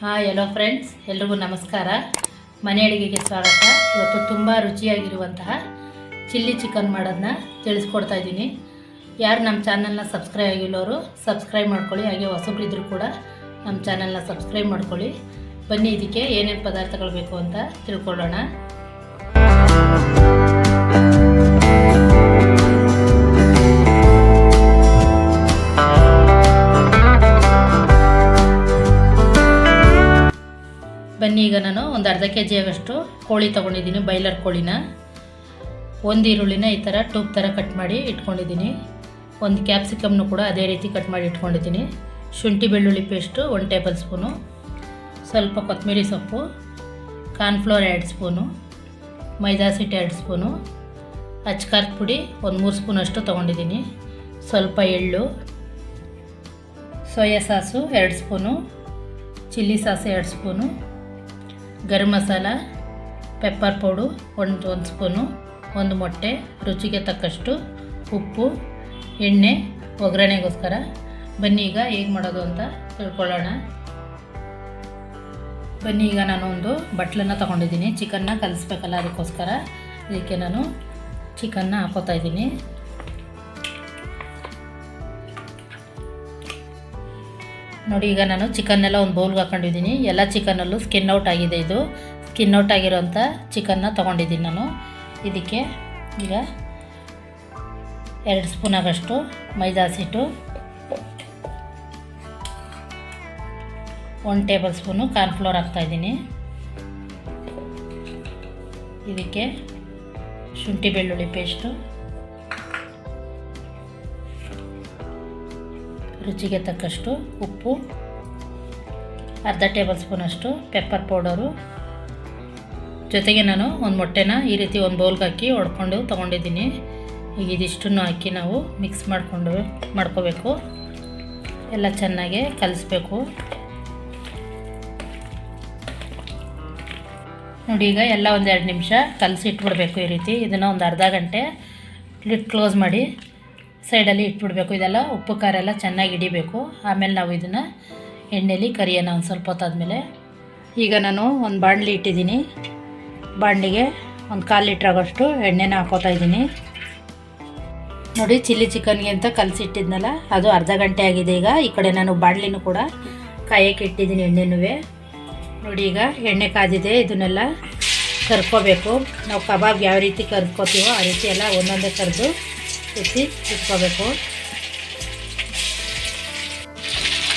Hi hello friends ಎಲ್ರಿಗೂ ನಮಸ್ಕಾರ. ಮನೆ ಅಡುಗೆಗೆ ಸ್ವಾಗತ. ಇವತ್ತು ತುಂಬ ರುಚಿಯಾಗಿರುವಂತಹ ಚಿಲ್ಲಿ ಚಿಕನ್ ಮಾಡೋದನ್ನ ತಿಳಿಸ್ಕೊಡ್ತಾ ಇದ್ದೀನಿ. ಯಾರು ನಮ್ಮ ಚಾನಲ್ನ ಸಬ್ಸ್ಕ್ರೈಬ್ ಆಗಿಲ್ಲವರು ಸಬ್ಸ್ಕ್ರೈಬ್ ಮಾಡ್ಕೊಳ್ಳಿ. ಹಾಗೆ ಹೊಸಬ್ರಿದ್ರು ಕೂಡ ನಮ್ಮ ಚಾನಲ್ನ ಸಬ್ಸ್ಕ್ರೈಬ್ ಮಾಡ್ಕೊಳ್ಳಿ. ಬನ್ನಿ, ಇದಕ್ಕೆ ಏನೇನು ಪದಾರ್ಥಗಳು ಬೇಕು ಅಂತ ತಿಳ್ಕೊಳ್ಳೋಣ. ಬನ್ನಿ ಈಗ ನಾನು ಒಂದು ಅರ್ಧ ಕೆ ಜಿಯಾಗಷ್ಟು ಕೋಳಿ ತೊಗೊಂಡಿದ್ದೀನಿ ಬೈಲರ್ ಕೋಳಿನ. ಒಂದು ಈರುಳ್ಳಿನ ಈ ಥರ ಟೂಬ್ ಥರ ಕಟ್ ಮಾಡಿ ಇಟ್ಕೊಂಡಿದ್ದೀನಿ. ಒಂದು ಕ್ಯಾಪ್ಸಿಕಮ್ನು ಕೂಡ ಅದೇ ರೀತಿ ಕಟ್ ಮಾಡಿ ಇಟ್ಕೊಂಡಿದ್ದೀನಿ. ಶುಂಠಿ ಬೆಳ್ಳುಳ್ಳಿ ಪೇಸ್ಟು ಒನ್ ಟೇಬಲ್ ಸ್ಪೂನು ಸ್ವಲ್ಪ ಕೊತ್ತಂಬರಿ ಸೊಪ್ಪು ಕಾರ್ನ್ಫ್ಲೋರ್ ಎರಡು ಸ್ಪೂನು ಮೈದಾ ಸಿಟ್ಟು ಎರಡು ಸ್ಪೂನು ಅಚ್ಕಾರದ ಪುಡಿ ಒಂದು ಮೂರು ಸ್ಪೂನಷ್ಟು ತೊಗೊಂಡಿದ್ದೀನಿ. ಸ್ವಲ್ಪ ಎಳ್ಳು, ಸೋಯಾ ಸಾಸು ಎರಡು ಸ್ಪೂನು ಚಿಲ್ಲಿ ಸಾಸು ಎರಡು spoon garam masala pepper powder, ಒಂದು ಒಂದು ಸ್ಪೂನು, ಒಂದು ಮೊಟ್ಟೆ, ರುಚಿಗೆ ತಕ್ಕಷ್ಟು ಉಪ್ಪು, ಎಣ್ಣೆ, ಒಗ್ಗರಣೆಗೋಸ್ಕರ. ಬನ್ನಿ ಈಗ ಹೇಗೆ ಮಾಡೋದು ಅಂತ ತಿಳ್ಕೊಳ್ಳೋಣ. ಬನ್ನಿ ಈಗ ನಾನು ಒಂದು ಬಟ್ಲನ್ನು ತೊಗೊಂಡಿದ್ದೀನಿ. ಚಿಕನ್ನ ಕಲಿಸ್ಬೇಕಲ್ಲ ಅದಕ್ಕೋಸ್ಕರ. ಇದಕ್ಕೆ ನಾನು ಚಿಕನ್ನ ಹಾಕೋತಾ ಇದ್ದೀನಿ. ನೋಡಿ, ಈಗ ನಾನು ಚಿಕನ್ನೆಲ್ಲ ಒಂದು ಬೌಲ್ಗೆ ಹಾಕೊಂಡಿದ್ದೀನಿ. ಎಲ್ಲ ಚಿಕನಲ್ಲೂ ಸ್ಕಿನ್ ಔಟ್ ಆಗಿದೆ ಇದು. ಸ್ಕಿನ್ ಔಟ್ ಆಗಿರೋಂಥ ಚಿಕನ್ನ ತೊಗೊಂಡಿದ್ದೀನಿ ನಾನು. ಇದಕ್ಕೆ ಈಗ ಎರಡು ಸ್ಪೂನ್ ಆಗಷ್ಟು ಮೈದಾ ಹಸಿಟ್ಟು ಒನ್ ಟೇಬಲ್ ಸ್ಪೂನು ಕಾರ್ನ್ಫ್ಲೋರ್ ಹಾಕ್ತಾಯಿದ್ದೀನಿ ಇದಕ್ಕೆ ಶುಂಠಿ ಬೆಳ್ಳುಳ್ಳಿ ಪೇಸ್ಟು ರುಚಿಗೆ ತಕ್ಕಷ್ಟು ಉಪ್ಪು, ಅರ್ಧ ಟೇಬಲ್ ಸ್ಪೂನಷ್ಟು ಪೆಪ್ಪರ್ ಪೌಡರು ಜೊತೆಗೆ ನಾನು ಒಂದು ಮೊಟ್ಟೆನ ಈ ರೀತಿ ಒಂದು ಬೌಲ್ಗೆ ಹಾಕಿ ಹೊಡ್ಕೊಂಡು ತೊಗೊಂಡಿದ್ದೀನಿ. ಈಗ ಇದಿಷ್ಟನ್ನು ಹಾಕಿ ನಾವು ಮಿಕ್ಸ್ ಮಾಡಿಕೊಂಡು ಮಾಡ್ಕೋಬೇಕು. ಎಲ್ಲ ಚೆನ್ನಾಗಿ ಕಲಿಸ್ಬೇಕು. ನೋಡಿ, ಈಗ ಎಲ್ಲ ಒಂದು ಎರಡು ನಿಮಿಷ ಕಲಸಿ ಇಟ್ಬಿಡ್ಬೇಕು ಈ ರೀತಿ. ಇದನ್ನು ಒಂದು ಅರ್ಧ ಗಂಟೆ ಲಿಟ್ ಕ್ಲೋಸ್ ಮಾಡಿ ಸೈಡಲ್ಲಿ ಇಟ್ಬಿಡ್ಬೇಕು. ಇದೆಲ್ಲ ಉಪ್ಪು, ಖಾರ ಎಲ್ಲ ಚೆನ್ನಾಗಿ ಹಿಡಿಬೇಕು. ಆಮೇಲೆ ನಾವು ಇದನ್ನು ಎಣ್ಣೆಲಿ ಕರಿಯೋಣ ಒಂದು ಸ್ವಲ್ಪ ಹೊತ್ತಾದಮೇಲೆ. ಈಗ ನಾನು ಒಂದು ಬಾಣಲಿ ಇಟ್ಟಿದ್ದೀನಿ. ಬಾಣಲಿಗೆ ಒಂದು ಕಾಲು ಲೀಟ್ರ್ ಆಗೋಷ್ಟು ಎಣ್ಣೆನ ಹಾಕೋತಾ ಇದ್ದೀನಿ. ನೋಡಿ, ಚಿಲ್ಲಿ ಚಿಕನ್ಗೆ ಅಂತ ಕಲಸಿಟ್ಟಿದ್ನಲ್ಲ ಅದು ಅರ್ಧ ಗಂಟೆ ಆಗಿದೆ ಈಗ. ಈ ಕಡೆ ನಾನು ಬಾಣಲಿನೂ ಕೂಡ ಕಾಯಕ್ಕೆ ಇಟ್ಟಿದ್ದೀನಿ ಎಣ್ಣೆನೂ ನೋಡಿ, ಈಗ ಎಣ್ಣೆ ಕಾದಿದೆ. ಇದನ್ನೆಲ್ಲ ಕರ್ಕೋಬೇಕು. ನಾವು ಕಬಾಬ್ ಯಾವ ರೀತಿ ಕರ್ಕೋತೀವೋ ಆ ರೀತಿ ಎಲ್ಲ ಒಂದೊಂದೇ ಕರೆದು ಎತ್ತಿ ಇಟ್ಕೋಬೇಕು.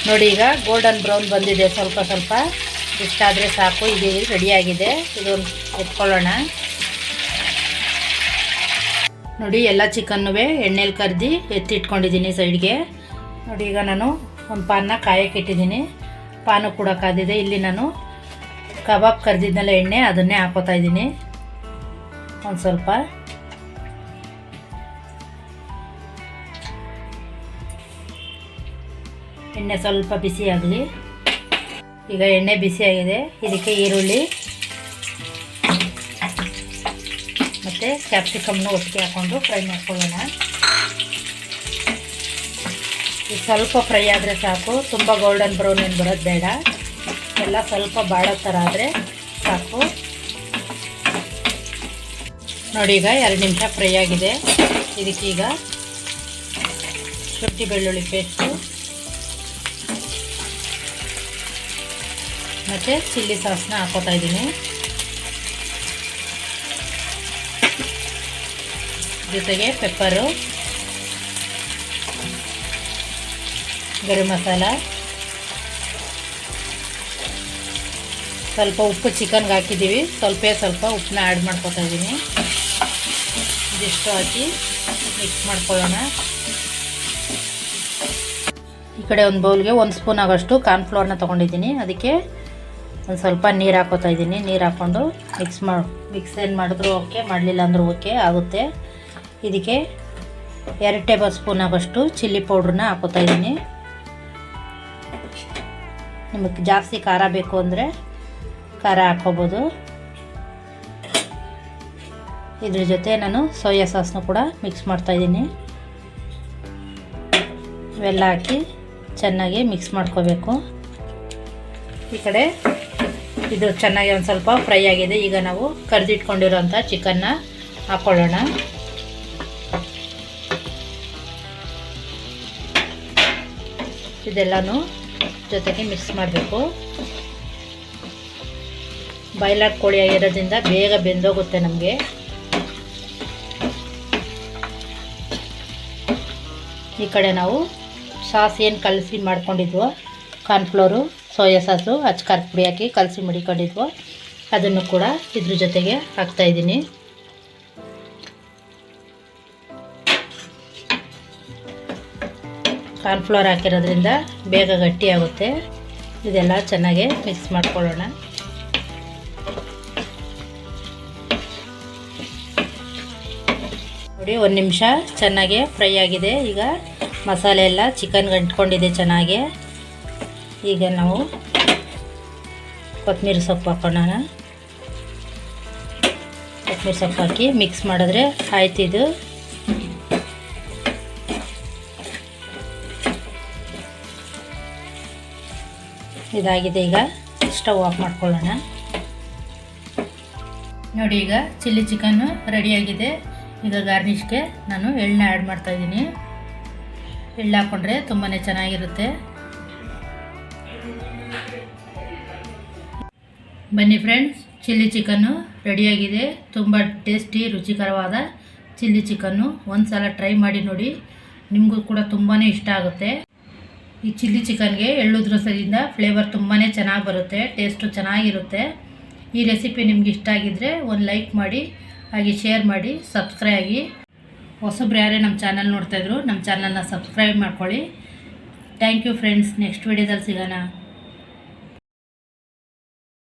ನೋಡಿ ಈಗ ಗೋಲ್ಡನ್ ಬ್ರೌನ್ ಬಂದಿದೆ ಸ್ವಲ್ಪ ಸ್ವಲ್ಪ. ಇಷ್ಟಾದರೆ ಸಾಕು, ಇದು ರೆಡಿಯಾಗಿದೆ ಇದೊಂದು ಇಟ್ಕೊಳ್ಳೋಣ ನೋಡಿ ಎಲ್ಲ ಚಿಕನ್ನೂ ಎಣ್ಣೆಲಿ ಕರ್ದು ಎತ್ತಿಟ್ಕೊಂಡಿದ್ದೀನಿ ಸೈಡ್ಗೆ ನೋಡಿ ಈಗ ನಾನು ಒಂದು ಪಾನ್ನ ಕಾಯಕ್ಕೆ ಇಟ್ಟಿದ್ದೀನಿ. ಪಾನು ಕೂಡ ಕಾದಿದೆ. ಇಲ್ಲಿ ನಾನು ಕಬಾಬ್ ಕರೆದಿದ್ದಲ್ಲ ಎಣ್ಣೆ, ಅದನ್ನೇ ಹಾಕೋತಾ ಇದ್ದೀನಿ. ಒಂದು ಸ್ವಲ್ಪ. ಎಣ್ಣೆ ಸ್ವಲ್ಪ ಬಿಸಿ ಆಗಲಿ. ಈಗ ಎಣ್ಣೆ ಬಿಸಿಯಾಗಿದೆ ಇದಕ್ಕೆ ಈರುಳ್ಳಿ. ಮತ್ತು ಕ್ಯಾಪ್ಸಿಕಮ್ನ ಒಟ್ಟಿಗೆ ಹಾಕ್ಕೊಂಡು ಫ್ರೈ ಮಾಡ್ಕೊಳ್ಳೋಣ. ಈಗ ಸ್ವಲ್ಪ ಫ್ರೈ ಆದರೆ ಸಾಕು. ತುಂಬ ಗೋಲ್ಡನ್ ಬ್ರೌನ್ ಏನು ಬರೋದು ಬೇಡ. ಎಲ್ಲ ಸ್ವಲ್ಪ ಬಾಡೋ ಥರ ಆದರೆ ಸಾಕು. ನೋಡಿ ಈಗ ಎರಡು ನಿಮಿಷ ಫ್ರೈ ಆಗಿದೆ. ಇದಕ್ಕೀಗ ಶುಂಠಿ ಬೆಳ್ಳುಳ್ಳಿ ಪೇಸ್ಟು ಮತ್ತು ಚಿಲ್ಲಿ ಸಾಸ್ನ ಹಾಕೋತಾ ಇದ್ದೀನಿ. ಜೊತೆಗೆ ಪೆಪ್ಪರು, ಗರಂ ಮಸಾಲ, ಸ್ವಲ್ಪ ಉಪ್ಪು ಚಿಕನ್ಗೆ ಹಾಕಿದ್ದೀವಿ. ಸ್ವಲ್ಪ ಸ್ವಲ್ಪ ಉಪ್ಪನ್ನ ಆ್ಯಡ್ ಮಾಡ್ಕೊತಾ ಇದ್ದೀನಿ. ಇದಿಷ್ಟು ಹಾಕಿ ಮಿಕ್ಸ್ ಮಾಡ್ಕೊಳ್ಳೋಣ. ಈ ಕಡೆ ಒಂದು ಬೌಲ್ಗೆ ಒಂದು ಸ್ಪೂನ್ ಆಗೋಷ್ಟು ಕಾರ್ನ್ಫ್ಲೋರ್ನ ತೊಗೊಂಡಿದ್ದೀನಿ. ಅದಕ್ಕೆ ಒಂದು ಸ್ವಲ್ಪ ನೀರು ಹಾಕೋತಾ ಇದ್ದೀನಿ ನೀರು ಹಾಕ್ಕೊಂಡು ಮಿಕ್ಸ್ ಮಾಡಿ ಮಿಕ್ಸ್ ಏನು ಮಾಡಿದ್ರು ಓಕೆ ಮಾಡಲಿಲ್ಲ ಅಂದರೂ ಓಕೆ ಆಗುತ್ತೆ. ಇದಕ್ಕೆ ಎರಡು ಟೇಬಲ್ ಸ್ಪೂನ್ ಆಗೋಷ್ಟು ಚಿಲ್ಲಿ ಪೌಡ್ರನ್ನ ಹಾಕೋತಾ ಇದ್ದೀನಿ ನಿಮಗೆ ಜಾಸ್ತಿ ಖಾರ ಬೇಕು ಅಂದರೆ ಖಾರ ಹಾಕ್ಕೋಬೋದು ಇದ್ರ ಜೊತೆ ನಾನು ಸೋಯಾ ಸಾಸ್ನ ಕೂಡ ಮಿಕ್ಸ್ ಮಾಡ್ತಾಯಿದ್ದೀನಿ ಇವೆಲ್ಲ ಹಾಕಿ ಚೆನ್ನಾಗಿ ಮಿಕ್ಸ್ ಮಾಡ್ಕೋಬೇಕು. ಈ ಕಡೆ ಇದು ಚೆನ್ನಾಗಿ ಒಂದು ಸ್ವಲ್ಪ ಫ್ರೈ ಆಗಿದೆ. ಈಗ ನಾವು ಕರೆದಿಟ್ಕೊಂಡಿರೋಂಥ ಚಿಕನ್ನ ಹಾಕ್ಕೊಳ್ಳೋಣ ಇದೆಲ್ಲನೂ ಜೊತೆಗೆ ಮಿಕ್ಸ್ ಮಾಡಬೇಕು. ಬಾಯ್ಲರ್ ಕೋಳಿ ಆಗಿರೋದ್ರಿಂದ ಬೇಗ ಬೆಂದೋಗುತ್ತೆ ನಮಗೆ. ಈ ಕಡೆ ನಾವು ಸಾಸ್ ಏನು ಕಲಸಿ ಮಾಡ್ಕೊಂಡಿದ್ವೋ, ಕಾರ್ನ್ಫ್ಲೋರು. ಸೋಯಾ ಸಾಸು ಅಚ್ಕಾರದ ಪುಡಿ ಹಾಕಿ ಕಲಸಿ ಮಡಿಕೊಂಡಿದ್ವು. ಅದನ್ನು ಕೂಡ ಇದ್ರ ಜೊತೆಗೆ ಹಾಕ್ತಾಯಿದ್ದೀನಿ ಕಾರ್ನ್ಫ್ಲೋರ್ ಹಾಕಿರೋದ್ರಿಂದ ಬೇಗ ಗಟ್ಟಿಯಾಗುತ್ತೆ ಇದೆಲ್ಲ ಚೆನ್ನಾಗಿ ಮಿಕ್ಸ್ ಮಾಡ್ಕೊಳ್ಳೋಣ. ನೋಡಿ, ಒಂದು ನಿಮಿಷ ಚೆನ್ನಾಗಿ ಫ್ರೈ ಆಗಿದೆ. ಈಗ ಮಸಾಲೆ ಎಲ್ಲ ಚಿಕನ್ಗೆ ಅಂಟ್ಕೊಂಡಿದೆ ಚೆನ್ನಾಗಿ. ಈಗ ನಾವು ಕೊತ್ತಂಬರಿ ಸೊಪ್ಪು ಹಾಕೋಣ ಕೊತ್ತಂಬರಿ ಸೊಪ್ಪು ಹಾಕಿ ಮಿಕ್ಸ್ ಮಾಡಿದ್ರೆ ಆಯ್ತು ಇದು. ಇದಾಗಿದೆ ಈಗ ಸ್ಟವ್ ಆಫ್ ಮಾಡ್ಕೊಳ್ಳೋಣ. ನೋಡಿ ಈಗ ಚಿಲ್ಲಿ ಚಿಕನ್ನು ರೆಡಿಯಾಗಿದೆ ಈಗ ಗಾರ್ನಿಷ್ಗೆ ನಾನು ಎಳ್ಳನ್ನ ಆ್ಯಡ್ ಮಾಡ್ತಾಯಿದ್ದೀನಿ ಎಳ್ಳು ಹಾಕ್ಕೊಂಡ್ರೆ ತುಂಬಾ ಚೆನ್ನಾಗಿರುತ್ತೆ. ಬನ್ನಿ ಫ್ರೆಂಡ್ಸ್ ಚಿಲ್ಲಿ ಚಿಕನ್ನು ರೆಡಿಯಾಗಿದೆ ತುಂಬ ಟೇಸ್ಟಿ ರುಚಿಕರವಾದ ಚಿಲ್ಲಿ ಚಿಕನ್ನು ಒಂದು ಸಲ ಟ್ರೈ ಮಾಡಿ ನೋಡಿ, ನಿಮಗೂ ಕೂಡ ತುಂಬಾ ಇಷ್ಟ ಆಗುತ್ತೆ. ಈ ಚಿಲ್ಲಿ ಚಿಕನ್ಗೆ ಎಳ್ಳುದ್ರಸದಿಂದ ಫ್ಲೇವರ್ ತುಂಬಾ ಚೆನ್ನಾಗಿ ಬರುತ್ತೆ ಟೇಸ್ಟು ಚೆನ್ನಾಗಿರುತ್ತೆ. ಈ ರೆಸಿಪಿ ನಿಮ್ಗೆ ಇಷ್ಟ ಆಗಿದ್ದರೆ ಒಂದು ಲೈಕ್ ಮಾಡಿ, ಹಾಗೆ ಶೇರ್ ಮಾಡಿ ಸಬ್ಸ್ಕ್ರೈಬ್ ಆಗಿ. ಹೊಸಬ್ರು ಯಾರೇ ನಮ್ಮ ಚಾನಲ್ ನೋಡ್ತಾಯಿದ್ರು ನಮ್ಮ ಚಾನಲ್ನ ಸಬ್ಸ್ಕ್ರೈಬ್ ಮಾಡ್ಕೊಳ್ಳಿ. ಥ್ಯಾಂಕ್ ಯು ಫ್ರೆಂಡ್ಸ್ ನೆಕ್ಸ್ಟ್ ವೀಡಿಯೋದಲ್ಲಿ ಸಿಗೋಣ.